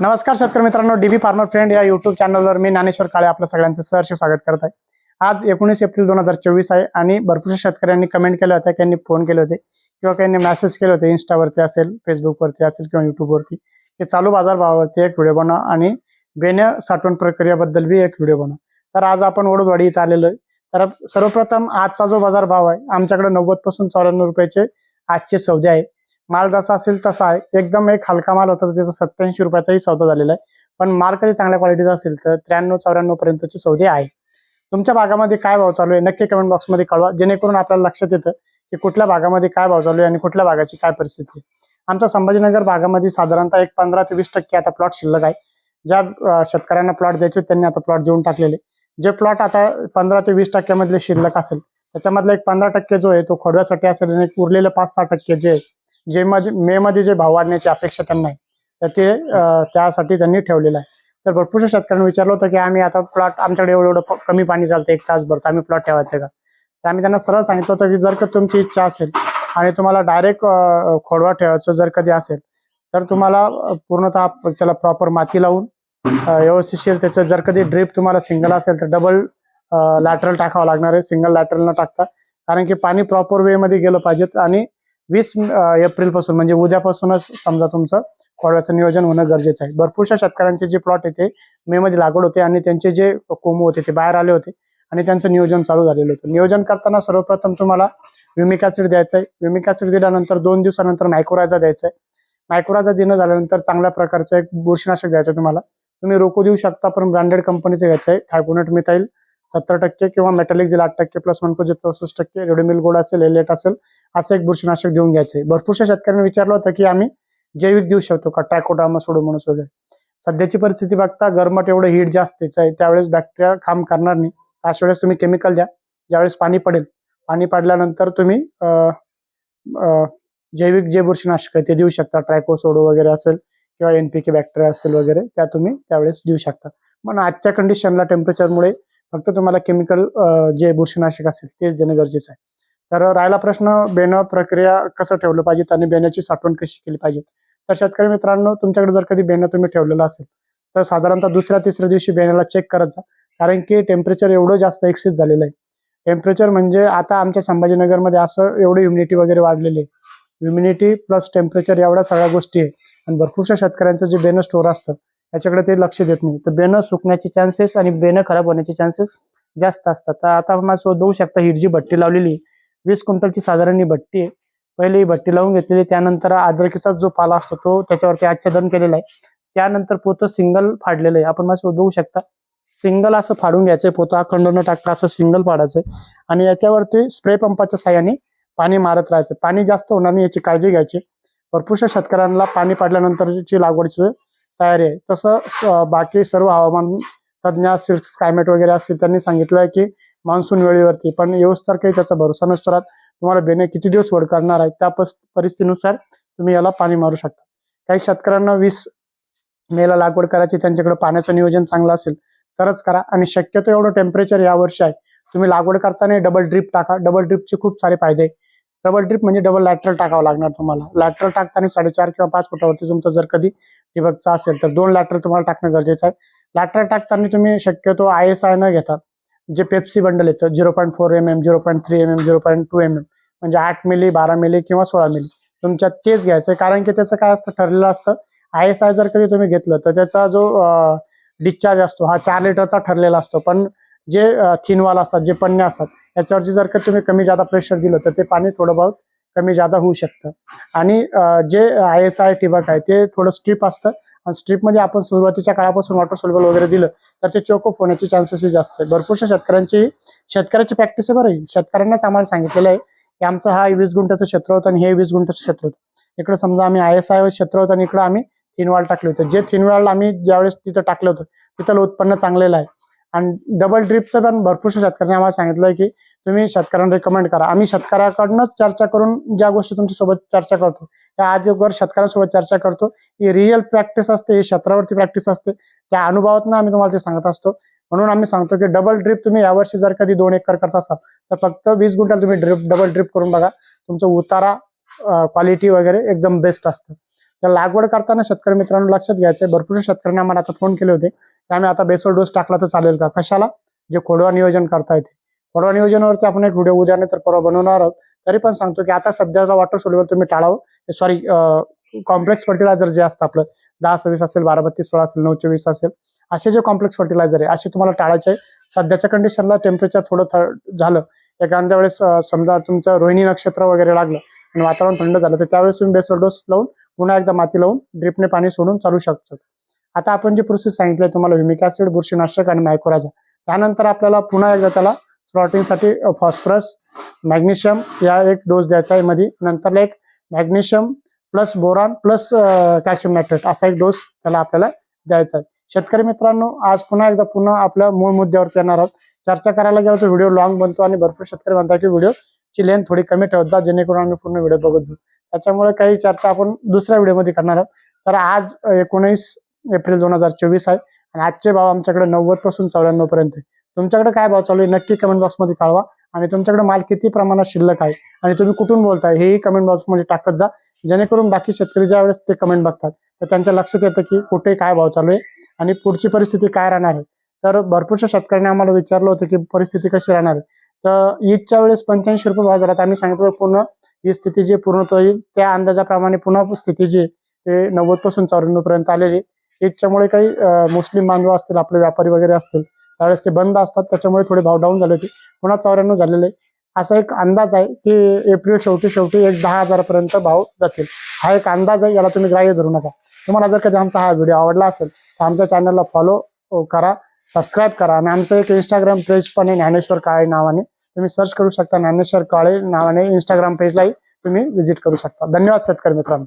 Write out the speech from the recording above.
नमस्कार शेतकरी मित्रांनो डीबी फार्मर फ्रेंड या युट्यूब चॅनलवर मी ज्ञानेश्वर काळे आपलं सगळ्यांचं सहर्ष स्वागत करत आहे. आज एकोणीस एप्रिल दोन हजार चोवीस आहे आणि भरपूर शेतकऱ्यांनी कमेंट केल्या होत्या त्यांनी फोन केले होते किंवा काही मेसेज केले होते इन्स्टावरती असेल फेसबुकवरती असेल किंवा युट्यूबवरती की चालू बाजार भावावरती एक व्हिडिओ बनवा आणि बेण्या साठवण प्रक्रियेबद्दल बी एक व्हिडिओ बनवा. तर आज आपण वडोदवाडी इथं आलेलो आहे. तर सर्वप्रथम आजचा जो बाजार भाव आहे आमच्याकडे नव्वदपासून चौऱ्याण्णव रुपयाचे आजचे सौदे आहे. माल जसा असेल तसा आहे. एकदम एक हलका माल होता तर त्याचा सत्याऐंशी रुपयाचाही सौदा झालेला आहे. पण माल कधी चांगल्या क्वालिटीचा असेल तर त्र्याण्णव चौऱ्याण्णव पर्यंतचे सौदे आहे. तुमच्या भागामध्ये काय भाव चालू आहे? नक्की कमेंट बॉक्समध्ये कळवा. जेणेकरून आपल्याला लक्षात येतं की कुठल्या भागामध्ये काय भाव चालू आहे आणि कुठल्या भागाची काय परिस्थिती आहे. आमच्या संभाजीनगर भागामध्ये साधारणतः एक पंधरा ते वीस टक्के आता प्लॉट शिल्लक आहे. ज्या शेतकऱ्यांना प्लॉट द्यायचे त्यांनी आता प्लॉट देऊन टाकलेले जे प्लॉट आता पंधरा ते वीस टक्क्यामधले शिल्लक असेल त्याच्यामधला एक पंधरा टक्के जो आहे तो खोडव्यासाठी असेल आणि उरलेले पाच सहा टक्के जे आहे, जे मध्ये मे मध्ये जे भाव वाढण्याची अपेक्षा त्यांना आहे तर ते त्यासाठी त्यांनी ठेवलेलं आहे. तर भरपूरशा शेतकऱ्यांनी विचारलं होतं की आम्ही आता प्लॉट आमच्याकडे एवढं एवढं कमी पाणी चालतं एक तास भरतं आम्ही प्लॉट ठेवायचं का? तर आम्ही त्यांना सरळ सांगितलं होतं की जर का तुमची इच्छा असेल आणि तुम्हाला डायरेक्ट खोडवा ठेवायचं जर कधी असेल तर तुम्हाला पूर्णतः त्याला प्रॉपर माती लावून व्यवस्थितशीर त्याचं जर कधी ड्रीप तुम्हाला सिंगल असेल तर डबल लॅटरल टाकावं लागणार आहे. सिंगल लॅटरल न टाकता कारण की पाणी प्रॉपर वे मध्ये गेलं पाहिजेत आणि वीस एप्रिलपासून म्हणजे उद्यापासूनच समजा तुमचं खोडव्याचं नियोजन होणं गरजेचं आहे. भरपूरशा शेतकऱ्यांचे जे प्लॉट येते मे मध्ये लागवड होते आणि त्यांचे जे कोंबू होते ते बाहेर आले होते आणि त्यांचं नियोजन चालू झालेलं होतं. नियोजन करताना सर्वप्रथम तुम्हाला विमिक द्यायचं आहे. विमिक दिल्यानंतर दोन दिवसानंतर मायक्रोरायझा द्यायचा आहे. मायक्रोरायझा देणं झाल्यानंतर चांगल्या प्रकारचं एक बुरशीनाशक द्यायचं आहे तुम्हाला. तुम्ही रोको देऊ शकता पण ब्रँडेड कंपनीचं घ्यायचं आहे. थायकोनेट मिथाईल सत्तर टक्के किंवा मेटॅलिक झिल आठ टक्के प्लस वन पोजिट चौसष्ट टक्के रेडोमिल गोड असेल एलेट असेल असं एक बुरशीनाशक देऊन घ्यायचं. भरपूरशा शेतकऱ्यांनी विचारलं होतं की आम्ही जैविक देऊ शकतो का? टायकोडामा सोडोमोनस वगैरे. सध्याची परिस्थिती बघता गरमट एवढं हीट जास्तच आहे त्यावेळेस बॅक्टेरिया काम करणार नाही. अशा वेळेस तुम्ही केमिकल द्या. ज्यावेळेस पाणी पडेल पाणी पडल्यानंतर तुम्ही जैविक जे बुरशीनाशक आहे ते देऊ शकता. ट्रायकोसोडो वगैरे असेल किंवा एनपीके बॅक्टेरिया असतील वगैरे त्या तुम्ही त्यावेळेस देऊ शकता. पण आजच्या कंडिशनला टेम्परेचरमुळे फक्त तुम्हाला केमिकल जे बुरशीनाशक असेल तेच देणं गरजेचं आहे. तर राहिला प्रश्न बेणं प्रक्रिया कसं ठेवलं पाहिजे आणि बेण्याची साठवण कशी केली पाहिजे तर शेतकरी मित्रांनो तुमच्याकडे जर कधी बेणं तुम्ही ठेवलेलं असेल तर साधारणतः दुसऱ्या तिसऱ्या दिवशी बेण्याला चेक करत जा. कारण की टेम्परेचर एवढं जास्त एक्सेस झालेलं आहे. टेम्परेचर म्हणजे आता आमच्या संभाजीनगरमध्ये असं एवढी ह्युमिनिटी वगैरे वाढलेली आहे. ह्युमिनिटी प्लस टेम्परेचर एवढ्या सगळ्या गोष्टी आहे. आणि भरपूरशा शेतकऱ्यांचं जे बेनं स्टोअर असतं याच्याकडे ते लक्ष देत नाही. तर बेनं सुकण्याचे चान्सेस आणि बेनं खराब होण्याचे चान्सेस जास्त असतात. तर आता माझं देऊ शकता ही जी भट्टी लावलेली आहे, वीस क्विंटलची साधारण ही भट्टी आहे. पहिले ही भट्टी लावून घेतलेली त्यानंतर अद्रकीचा जो पाला असतो तो त्याच्यावरती आच्छादन केलेला आहे. त्यानंतर पोतं सिंगल फाडलेलं आहे. आपण मग बघू शकता सिंगल असं फाडून घ्यायचंय पोतं अखंड न टाकता असं सिंगल फाडायचं आहे. आणि याच्यावरती स्प्रे पंपाच्या साह्याने पाणी मारत राहायचं पाणी जास्त होणार नाही याची काळजी घ्यायची भरपूरशा शेतकऱ्यांना पाणी पाडल्यानंतरची लागवडचं तयारी आहे. तसं बाकी सर्व हवामान तज्ज्ञ असतील क्लायमेट वगैरे असतील त्यांनी सांगितलं आहे की मान्सून वेळेवरती पण येऊस तर काही त्याचा भरोसा नसतो राहत. तुम्हाला बेने किती दिवस वड करणार आहे त्या परिस्थितीनुसार तुम्ही याला पाणी मारू शकता. काही शेतकऱ्यांना वीस मेला लागवड करायची त्यांच्याकडे पाण्याचं नियोजन चांगलं असेल तरच करा. आणि शक्यतो एवढं टेम्परेचर या वर्षी आहे. तुम्ही लागवड करताना डबल ड्रिप टाका. डबल ड्रिपचे खूप सारे फायदे आहे. डबल ट्रिप म्हणजे डबल लॅटरल टाकावं लागणार तुम्हाला. लॅटरल टाकताना साडेचार किंवा पाच फुटावरती तुमचं जर कधी ठिबकचा असेल तर दोन लॅटरल तुम्हाला टाकणं गरजेचं आहे. लॅटरल टाकताना तुम्ही शक्यतो आय एस आय न घेता. जे पेप्सी बंडल येतं zero point four M M zero point three M M zero point two M M म्हणजे आठ मिली बारा मिली किंवा सोळा मिली तुमच्यात तेच घ्यायचं कारण की त्याचं काय असतं ठरलेलं असतं. आय एस आय जर कधी तुम्ही घेतलं तर त्याचा जो डिस्चार्ज असतो हा चार लिटरचा ठरलेला असतो. पण जे थिनवाल असतात जे पन्ने असतात याच्यावरती जर का तुम्ही कमी जादा प्रेशर दिलं तर ते पाणी थोडं बहुत कमी जादा होऊ शकतं. आणि जे आय एस आय ठिबक आहे ते थोडं स्ट्रीप असतं. आणि स्ट्रीपमध्ये आपण सुरुवातीच्या काळापासून वॉटर सोल्युबल वगैरे दिलं तर ते चोकअप होण्याचे चान्सेस जास्त आहे भरपूरशा शेतकऱ्यांची शेतकऱ्याची प्रॅक्टिस आहे बरं शेतकऱ्यांनाच आम्हाला सांगितलेलं आहे की आमचं हा वीस गुंठ्याचं क्षेत्र होतं आणि हे वीस गुंठ्याचं क्षेत्र होतं. इकडे समजा आम्ही आय एस आय क्षेत्र होतं आणि इकडं आम्ही थिनवाल टाकले होते. जे थिनवाल आम्ही ज्यावेळेस तिथं टाकलं होतं तिथलं उत्पन्न चांगलेलं आहे. आणि डबल ड्रिपचं पण भरपूरशा शेतकऱ्यांनी आम्हाला सांगितलं की तुम्ही शेतकऱ्यांना रिकमेंड करा. आम्ही शेतकऱ्याकडनंच चर्चा करून ज्या गोष्टी तुमच्यासोबत चर्चा करतो. त्या आजवर शेतकऱ्यांसोबत चर्चा करतो. ही रिअल प्रॅक्टिस असते ही क्षेत्रावरती प्रॅक्टिस असते. त्या अनुभवातनं आम्ही तुम्हाला ते सांगत असतो. म्हणून आम्ही सांगतो की डबल ड्रिप तुम्ही यावर्षी जर कधी दोन एकर करत असाल तर फक्त वीस गुंठ्याला तुम्ही ड्रिप डबल ड्रिप करून बघा. तुमचं उतारा क्वालिटी वगैरे एकदम बेस्ट असतं. तर लागवड करताना शेतकरी मित्रांनो लक्षात घ्यायचं भरपूर शेतकऱ्यांनी आम्हाला आता फोन केले होते. त्यामुळे आता बेसल डोस टाकला तर चालेल का? कशाला? जे खोडवा नियोजन करता येते. खोडवा नियोजनावरती आपण एक व्हिडिओ उद्या तर परवा बनवणार आहोत. तरी पण सांगतो की आता सध्याचा वॉटर सोल्युबल तुम्ही टाळावं. सॉरी कॉम्प्लेक्स फर्टिलायझर जे असतं आपलं दहा सव्वीस असेल बारा बत्तीस सोळा असेल नऊ चोवीस असेल असे जे कॉम्प्लेक्स फर्टिलायझर आहे असे तुम्हाला टाळायचे आहे. सध्याच्या कंडिशनला टेम्परेचर थोडं थ- झालं. एखाद्या वेळेस समजा तुमचं रोहिणी नक्षत्र वगैरे लागलं आणि वातावरण थंड झालं तर त्यावेळेस तुम्ही बेसल डोस लावून पुन्हा एकदा माती लावून ड्रिपने पाणी सोडून चालू शकतात आता आपण जे प्रोसेस सांगितलंय तुम्हाला ह्युमिक ऍसिड बुरशीनाशक आणि मायक्रोराजा त्यानंतर आपल्याला पुन्हा एकदा त्याला स्प्रॉटिंगसाठी फॉस्फरस मॅग्नेशियम या एक डोस द्यायचा आहे मध्ये नंतरला एक magnesium plus boron plus calcium nitrate असा एक डोस त्याला आपल्याला द्यायचा आहे. शेतकरी मित्रांनो आज पुन्हा एकदा पुन्हा आपल्या मूळ मुद्द्यावरती येणार आहोत. चर्चा करायला गेलो तर व्हिडिओ लॉंग बनतो आणि भरपूर शेतकरी म्हणतात की व्हिडिओची लेंथ थोडी कमी ठेवत जा जेणेकरून आम्ही पूर्ण व्हिडिओ बघत जाऊ. त्याच्यामुळे काही चर्चा आपण दुसऱ्या व्हिडिओमध्ये करणार आहोत. तर आज एकोणीस एप्रिल दोन हजार चोवीस आहे. आणि आजचे भाव आमच्याकडे नव्वदपासून चौऱ्याण्णव पर्यंत तुमच्याकडे काय भाव चालू आहे नक्की कमेंट बॉक्समध्ये कळवा. आणि तुमच्याकडे माल किती प्रमाणात शिल्लक आहे? आणि तुम्ही कुठून बोलताय? हेही कमेंट बॉक्समध्ये टाकत जा. जेणेकरून बाकी शेतकरी ज्या वेळेस ते कमेंट बघतात तर त्यांच्या लक्षात येतं की कुठे काय भाव चालू आहे आणि पुढची परिस्थिती काय राहणार आहे. तर भरपूरशा शेतकऱ्यांनी आम्हाला विचारलं होतं की परिस्थिती कशी राहणार आहे. तर ईदच्या वेळेस पंच्याऐंशी रुपये भाव झाला. तर आम्ही सांगितलं पूर्ण ही स्थिती जी पूर्ण होईल त्या अंदाजाप्रमाणे पुन्हा स्थिती जी ते नव्वदपासून चौऱ्याण्णव पर्यंत आलेली ईदच्यामुळे काही मुस्लिम बांधव असतील आपले व्यापारी वगैरे असतील त्यावेळेस ते बंद असतात. त्याच्यामुळे थोडे भाव डाऊन झाले होते. पुन्हा चौऱ्याण्णव झालेले आहे. असा एक अंदाज आहे की एप्रिल शेवटी शेवटी एक दहा हजारापर्यंत भाव जातील. हा एक अंदाज आहे याला तुम्ही ग्राह्य धरू नका. तुम्हाला जर कधी आमचा हा व्हिडिओ आवडला असेल तर आमच्या चॅनलला फॉलो करा सबस्क्राईब करा. आणि आमचं एक इंस्टाग्राम पेज पण आहे ज्ञानेश्वर काळे नावाने. तुम्ही सर्च करू शकता ज्ञानेश्वर काळे नावाने इंस्टाग्राम पेजलाही तुम्ही व्हिजिट करू शकता. धन्यवाद शेतकरी मित्रांनो.